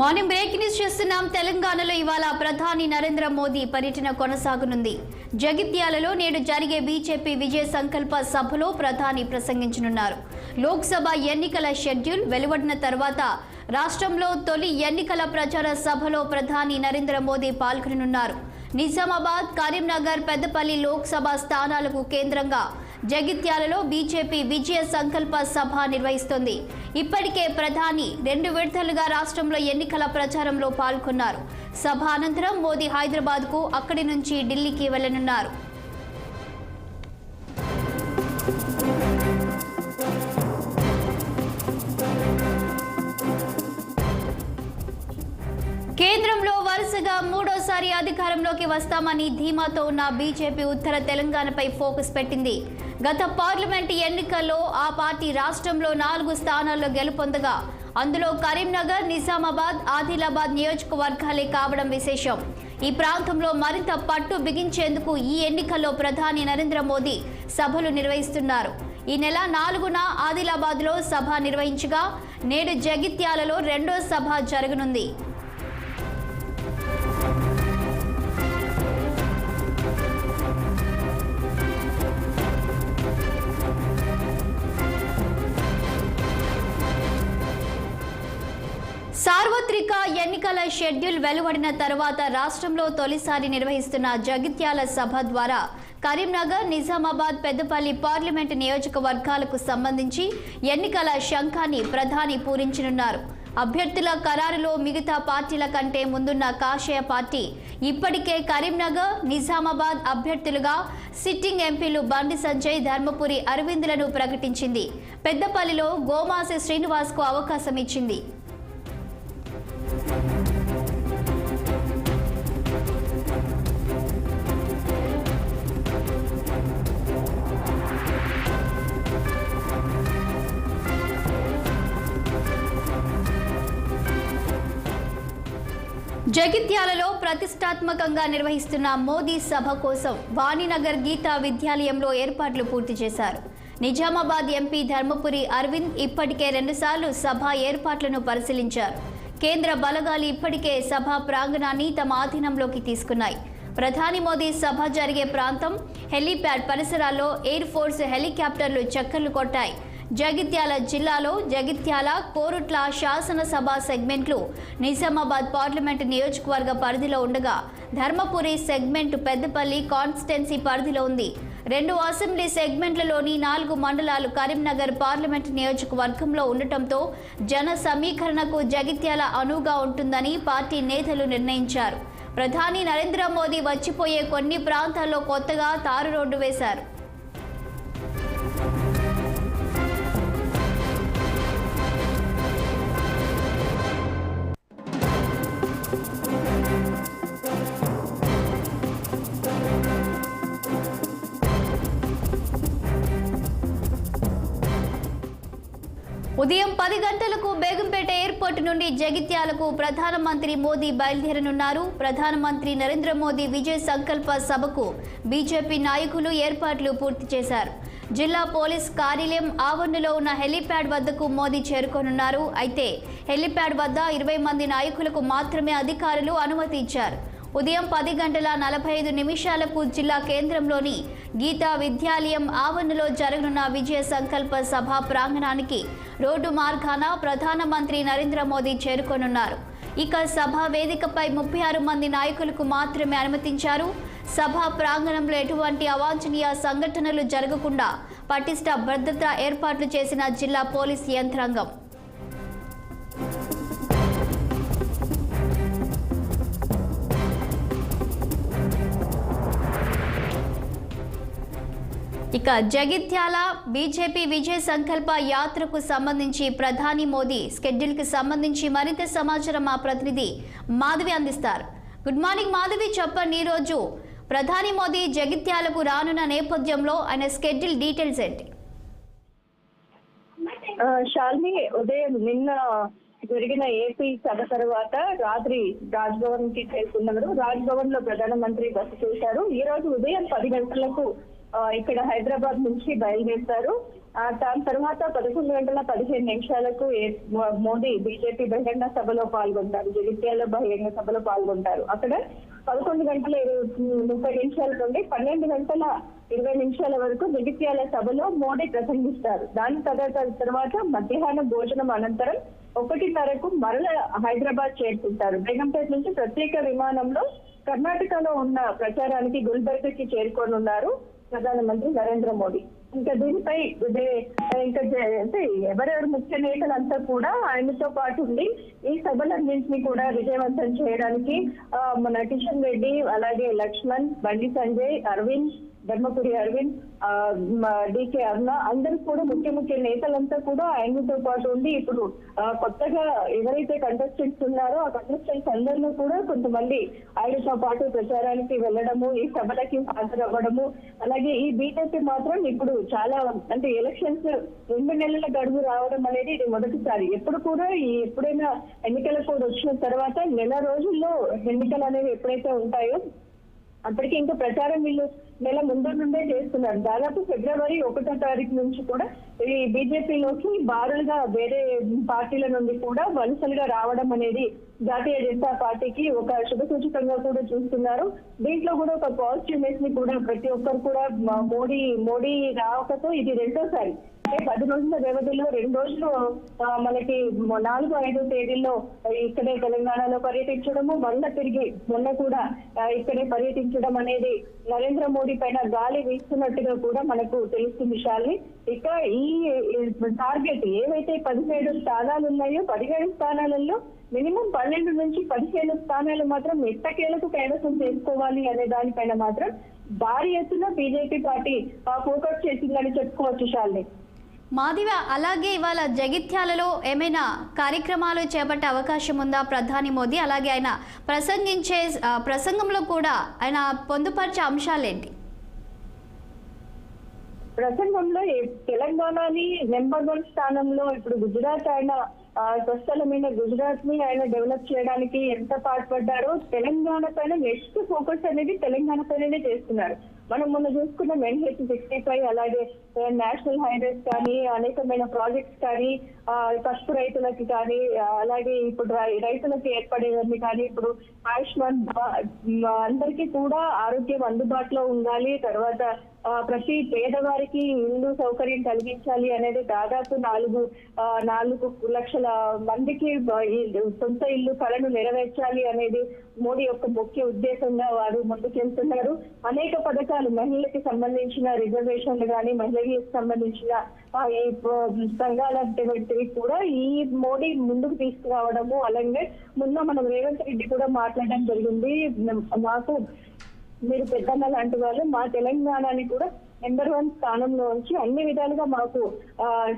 Morning break news చేస్తున్నాం. తెలంగాణలో ఇవాళ ప్రధాని నరేంద్ర మోదీ పర్యటన కొనసాగనుంది. జగిత్యాలలో నేడు జరిగే బీజేపీ విజయ సంకల్ప సభలో ప్రధాని ప్రసంగించనున్నారు. లోక్సభ ఎన్నికల షెడ్యూల్ వెలువడిన తర్వాత రాష్ట్రంలో తొలి ఎన్నికల ప్రచార సభలో ప్రధాని నరేంద్ర మోదీ పాల్గొననున్నారు. నిజామాబాద్ కరీంనగర్ పెద్దపల్లి లోక్సభ స్థానాలకు కేంద్రంగా జగిత్యాలలో బీజేపీ విజయ సంకల్ప సభ నిర్వహిస్తోంది. ఇప్పటికే ప్రధాని రెండు విడతలుగా రాష్ట్రంలో ఎన్నికల ప్రచారంలో పాల్గొన్నారు. సభ అనంతరం మోదీ హైదరాబాద్కు అక్కడి నుంచి ఢిల్లీకి వెళ్ళనున్నారు కేంద్రంలో వరుసగా మూడోసారి అధికారంలోకి వస్తామని ధీమాతో ఉన్న బీజేపీ ఉత్తర తెలంగాణపై ఫోకస్ పెట్టింది. గత పార్లమెంట్ ఎన్నికల్లో ఆ పార్టీ రాష్ట్రంలో నాలుగు స్థానాల్లో గెలుపొందగా అందులో కరీంనగర్ నిజామాబాద్ ఆదిలాబాద్ నియోజకవర్గాలే కావడం విశేషం. ఈ ప్రాంతంలో మరింత పట్టు బిగించేందుకు ఈ ఎన్నికల్లో ప్రధాని నరేంద్ర మోదీ సభలు నిర్వహిస్తున్నారు. ఈ నెల నాలుగున ఆదిలాబాద్లో సభ నిర్వహించగా నేడు జగిత్యాలలో రెండో సభ జరగనుంది. సార్వత్రిక ఎన్నికల షెడ్యూల్ వెలువడిన తర్వాత రాష్ట్రంలో తొలిసారి నిర్వహిస్తున్న జగిత్యాల సభ ద్వారా కరీంనగర్ నిజామాబాద్ పెద్దపల్లి పార్లమెంటు నియోజకవర్గాలకు సంబంధించి ఎన్నికల శంఖాన్ని ప్రధాని పూరించనున్నారు. అభ్యర్థుల ఖరారులో మిగతా పార్టీల కంటే ముందున్న కాషాయ పార్టీ ఇప్పటికే కరీంనగర్ నిజామాబాద్ అభ్యర్థులుగా సిట్టింగ్ ఎంపీలు బండి సంజయ్ ధర్మపురి అరవిందులను ప్రకటించింది. పెద్దపల్లిలో గోమాసి శ్రీనివాస్కు అవకాశం ఇచ్చింది. జగిత్యాలలో ప్రతిష్టాత్మకంగా నిర్వహిస్తున్న మోదీ సభ కోసం వాణినగర్ గీతా విద్యాలయంలో ఏర్పాట్లు పూర్తి చేశారు. నిజామాబాద్ ఎంపీ ధర్మపురి అరవింద్ ఇప్పటికే రెండుసార్లు సభ ఏర్పాట్లను పరిశీలించారు. కేంద్ర బలగాలు ఇప్పటికే సభ ప్రాంగణాన్ని తమ ఆధీనంలోకి తీసుకున్నాయి. ప్రధాని మోదీ సభ జరిగే ప్రాంతం హెలీప్యాడ్ పరిసరాల్లో ఎయిర్ ఫోర్స్ హెలికాప్టర్లు చక్కర్లు కొట్టాయి. జగిత్యాల జిల్లాలో జగిత్యాల కోరుట్ల శాసనసభ సెగ్మెంట్లు. నిజామాబాద్ పార్లమెంటు నియోజకవర్గ పరిధిలో ఉండగా ధర్మపురి సెగ్మెంట్ పెద్దపల్లి కాన్స్టిట్యున్సీ పరిధిలో ఉంది. రెండు అసెంబ్లీ సెగ్మెంట్లలోని నాలుగు మండలాలు కరీంనగర్ పార్లమెంట్ నియోజకవర్గంలో ఉండటంతో జన సమీకరణకు జగిత్యాల అనువుగా ఉంటుందని పార్టీ నేతలు నిర్ణయించారు. ప్రధాని నరేంద్ర మోదీ వచ్చిపోయే కొన్ని ప్రాంతాల్లో కొత్తగా తారు రోడ్డు వేశారు. ఉదయం పది గంటలకు బేగంపేట ఎయిర్పోర్ట్ నుండి జగిత్యాలకు ప్రధానమంత్రి మోదీ బయలుదేరనున్నారు. ప్రధానమంత్రి నరేంద్ర మోదీ విజయ్ సంకల్ప సభకు బీజేపీ నాయకులు ఏర్పాట్లు పూర్తి చేశారు. జిల్లా పోలీస్ కార్యాలయం ఆవరణలో ఉన్న హెలీప్యాడ్ వద్దకు మోదీ చేరుకోనున్నారు. అయితే హెలీప్యాడ్ వద్ద ఇరవై మంది నాయకులకు మాత్రమే అధికారులు అనుమతి ఇచ్చారు. ఉదయం పది గంటల నలభై ఐదు నిమిషాలకు జిల్లా కేంద్రంలోని గీతా విద్యాలయం ఆవరణలో జరగనున్న విజయ సంకల్ప సభ ప్రాంగణానికి రోడ్డు మార్గాన ప్రధానమంత్రి నరేంద్ర మోదీ చేరుకోనున్నారు. ఇక సభ వేదికపై ముప్పై ఆరు మంది నాయకులకు మాత్రమే అనుమతించారు. సభ ప్రాంగణంలో ఎటువంటి అవాంఛనీయ సంఘటనలు జరగకుండా పటిష్ట భద్రత ఏర్పాట్లు చేసిన జిల్లా పోలీస్ యంత్రాంగం. ఇక జగిత్యాల బీజేపీ విజయ సంకల్ప యాత్రకు సంబంధించి ప్రధాని మోదీ స్కెడ్యూల్కి కి సంబంధించి మరింత సమాచారం మా ప్రతినిధి మాధవి అందిస్తారు. గుడ్ మార్నింగ్ మాధవి చెప్పండి ఈరోజు. రోజు ప్రధాని మోదీ జగిత్యాలకు రానున్న నేపథ్యంలో ఆయన స్కెడ్యూల్ డీటెయిల్స్ ఏంటి? ఆ, ఉదయం నిన్న జరిగిన ఏపీ సభ తర్వాత రాత్రి రాజ్భవన్కి చేరుకున్నారు రాజ్భవన్లో ప్రధానమంత్రి బస చేశారు. ఈ రోజు ఉదయం పది గంటలకు ఇక్కడ హైదరాబాద్ నుంచి బయలుదేరుతారు. దాని తర్వాత పదకొండు గంటల పదిహేను నిమిషాలకు మోదీ బీజేపీ బహిరంగ సభలో పాల్గొంటారు జగిత్యాల బహిరంగ సభలో పాల్గొంటారు. అక్కడ పదకొండు గంటల ముప్పై నిమిషాల నుండి పన్నెండు గంటల ఇరవై నిమిషాల వరకు జగిత్యాల సభలో మోడీ ప్రసంగిస్తారు. దాని తర్వాత తర్వాత మధ్యాహ్నం భోజనం అనంతరం ఒకటిన్నరకు మరల హైదరాబాద్ చేరుకుంటారు. బేగంపేట నుంచి ప్రత్యేక విమానంలో కర్ణాటకలో ఉన్న ప్రచారానికి గుల్బర్గకి చేరుకోనున్నారు ప్రధానమంత్రి నరేంద్ర మోడీ ఇంకా దీనిపై ఇంకా అంటే ఎవరెవరు ముఖ్య నేతలంతా కూడా ఆయనతో పాటు ఉండి ఈ సభలన్నింటినీ కూడా విజయవంతం చేయడానికి ఆ, మన కిషన్ రెడ్డి అలాగే లక్ష్మణ్ బండి సంజయ్ అరవింద్ ధర్మపురి అరవింద్ డికే అరుణ అందరూ కూడా ముఖ్య ముఖ్య నేతలంతా కూడా ఆయనతో పాటు ఉండి ఇప్పుడు కొత్తగా ఎవరైతే కంటెస్టెంట్స్ ఉన్నారో ఆ కంటెస్టెంట్స్ అందరిలో కూడా కొంతమంది ఆయనతో పాటు ప్రచారానికి వెళ్ళడము ఈ సభలకి హాజరవ్వడము అలాగే ఈ బీజేపీ మాత్రం ఇప్పుడు చాలా అంటే ఎలక్షన్స్ రెండు నెలల గడువు రావడం అనేది ఇది మొదటిసారి. ఎప్పుడు కూడా ఈ ఎప్పుడైనా ఎన్నికల కోడ్ వచ్చిన తర్వాత నెల రోజుల్లో ఎన్నికలు అనేవి ఎప్పుడైతే ఉంటాయో అప్పటికి ఇంకా ప్రచారం వీళ్ళు నెల ముందు నుండే చేస్తున్నారు. దాదాపు ఫిబ్రవరి ఒకటో తారీఖు నుంచి కూడా ఈ బీజేపీలోకి బారులుగా వేరే పార్టీల నుండి కూడా వలసలుగా రావడం అనేది జాతీయ జనతా పార్టీకి ఒక శుభ సూచకంగా కూడా చూస్తున్నారు. దీంట్లో కూడా ఒక పాజిటివ్నెస్ని కూడా ప్రతి ఒక్కరు కూడా మోడీ మోడీ రావకతో ఇది రెండోసారి పది రోజుల వ్యవధిలో రెండు రోజులు ఆ, మనకి నాలుగు ఐదు తేదీల్లో ఇక్కడే తెలంగాణలో పర్యటించడము మొన్న తిరిగి మొన్న కూడా ఇక్కడే పర్యటించడం అనేది నరేంద్ర మోడీ పైన గాలి వీస్తున్నట్టుగా కూడా మనకు తెలుస్తుంది శాలిని. ఇక ఈ టార్గెట్ ఏవైతే పదిహేడు స్థానాలు ఉన్నాయో పదిహేడు స్థానాలలో మినిమం పన్నెండు నుంచి పదిహేను స్థానాలు మాత్రం ఎట్టకేలకు కైవసం చేసుకోవాలి అనే దానిపైన మాత్రం భారీ ఎత్తున బీజేపీ పార్టీ ఫోకస్ చేసిందని చెప్పుకోవచ్చు శాలిని మాదివ అలాగే ఇవాళ జగిత్యాలలో ఏమైనా కార్యక్రమాలు చేపట్టే అవకాశం ఉందా ప్రధాని మోదీ? అలాగే ఆయన ప్రసంగించే ప్రసంగంలో కూడా ఆయన పొందుపరిచే అంశాలేంటి? ప్రసంగంలో తెలంగాణని నెంబర్ వన్ స్థానంలో ఇప్పుడు గుజరాత్ ఆయన ఆ, స్వస్థలమైన గుజరాత్ని ఆయన డెవలప్ చేయడానికి ఎంత పాటుపడ్డారో తెలంగాణ పైన నెక్స్ట్ ఫోకస్ అనేది తెలంగాణ పైననే చేస్తున్నారు. మనం మొన్న చూసుకున్న ఎన్హెచ్ సిక్స్టీ ఫైవ్ అలాగే నేషనల్ హైవేస్ కానీ అనేకమైన ప్రాజెక్ట్స్ కానీ పసుపు రైతులకి కానీ అలాగే ఇప్పుడు రై- రైతులకు ఏర్పడేవన్నీ కానీ ఇప్పుడు ఆయుష్మాన్ అందరికీ కూడా ఆరోగ్యం అందుబాటులో ఉండాలి. తర్వాత ఆ, ప్రతి పేదవారికి ఇల్లు సౌకర్యం కలిగించాలి అనేది దాదాపు నాలుగు నాలుగు లక్షల మందికి సొంత ఇల్లు కళను నెరవేర్చాలి అనేది మోడీ యొక్క ముఖ్య ఉద్దేశంగా వారు ముందుకెళ్తున్నారు. అనేక పథకాలు మహిళకి సంబంధించిన రిజర్వేషన్లు కానీ మహిళలకు సంబంధించిన ఈ ప- సంఘాల వంటివి కూడా ఈ మోడీ ముందుకు తీసుకురావడము అలాగే మొన్న మనం రేవంత్ రెడ్డి కూడా మాట్లాడడం జరిగింది. మాకు మీరు పెద్దన్న లాంటి వాళ్ళు మా తెలంగాణని కూడా నెంబర్ వన్ స్థానంలో ఉంచి అన్ని విధాలుగా మాకు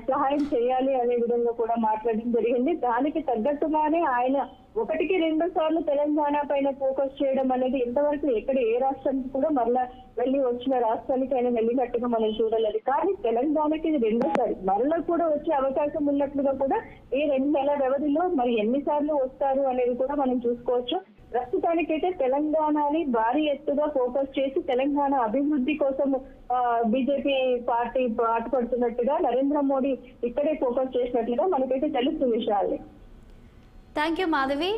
సహాయం చేయాలి అనే విధంగా కూడా మాట్లాడడం జరిగింది. దానికి తగ్గట్టుగానే ఆయన ఒకటికి రెండు సార్లు తెలంగాణ పైన ఫోకస్ చేయడం అనేది ఇంతవరకు ఎక్కడ ఏ రాష్ట్రానికి కూడా మరలా వెళ్ళి వచ్చిన రాష్ట్రానికి ఆయన వెళ్ళినట్టుగా మనం చూడలేదు. కానీ తెలంగాణకి ఇది రెండోసారి. మరలా కూడా వచ్చే అవకాశం ఉన్నట్లుగా కూడా ఈ రెండు నెలల వ్యవధిలో మరి ఎన్నిసార్లు వస్తారు అనేది కూడా మనం చూసుకోవచ్చు. ప్రస్తుతానికైతే తెలంగాణని భారీ ఎత్తుగా ఫోకస్ చేసి తెలంగాణ అభివృద్ధి కోసం బీజేపీ పార్టీ పాటుపడుతున్నట్టుగా నరేంద్ర మోడీ ఇక్కడే ఫోకస్ చేసినట్లుగా మనకైతే తెలుస్తుంది విషయాల్ని థ్యాంక్ యూ మాధవి.